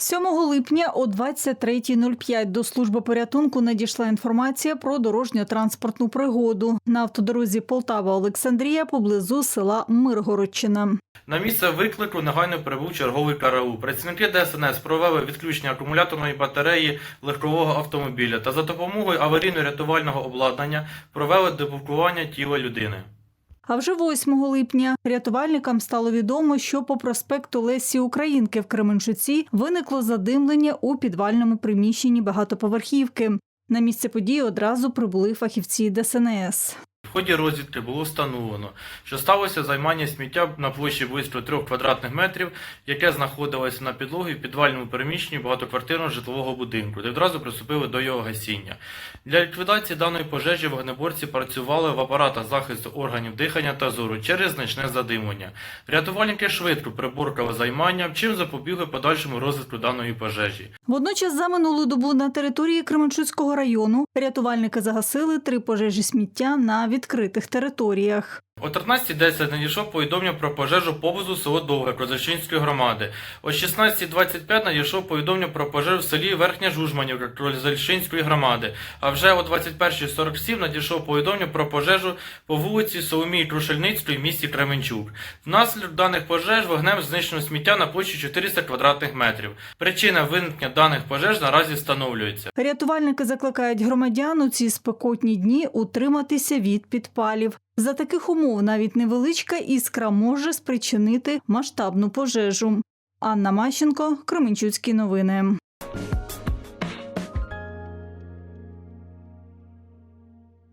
7 липня о 23.05 до служби порятунку надійшла інформація про дорожньо-транспортну пригоду на автодорозі Полтава-Олександрія поблизу села Миргородчина. На місце виклику негайно прибув черговий караул. Працівники ДСНС провели відключення акумуляторної батареї легкового автомобіля та за допомогою аварійно-рятувального обладнання провели дебукування тіла людини. А вже 8 липня рятувальникам стало відомо, що по проспекту Лесі Українки в Кременчуці виникло задимлення у підвальному приміщенні багатоповерхівки. На місце події одразу прибули фахівці ДСНС. В ході розвідки було встановлено, що сталося займання сміття на площі близько 3 квадратних метрів, яке знаходилося на підлогі в підвальному приміщенні багатоквартирного житлового будинку, де одразу приступили до його гасіння. Для ліквідації даної пожежі вогнеборці працювали в апаратах захисту органів дихання та зору через значне задимлення. Рятувальники швидко приборкали займання, чим запобігли подальшому розвитку даної пожежі. Водночас за минулу добу на території Кременчуцького району рятувальники загасили три пожежі сміття на відкритих територіях. О 13.10 надійшло повідомлення про пожежу поблизу село Довге Козачинської громади. О 16.25 надійшло повідомлення про пожежу в селі Верхня Жужманівка Козачинської громади. А вже о 21.47 надійшло повідомлення про пожежу по вулиці Соломії Крушельницької в місті Кременчук. Внаслідок даних пожеж вогнем знищено сміття на площі 400 квадратних метрів. Причина виникнення даних пожеж наразі встановлюється. Рятувальники закликають громадян у ці спекотні дні утриматися від підпалів. За таких умов навіть невеличка іскра може спричинити масштабну пожежу. Анна Мащенко, Кременчуцькі новини.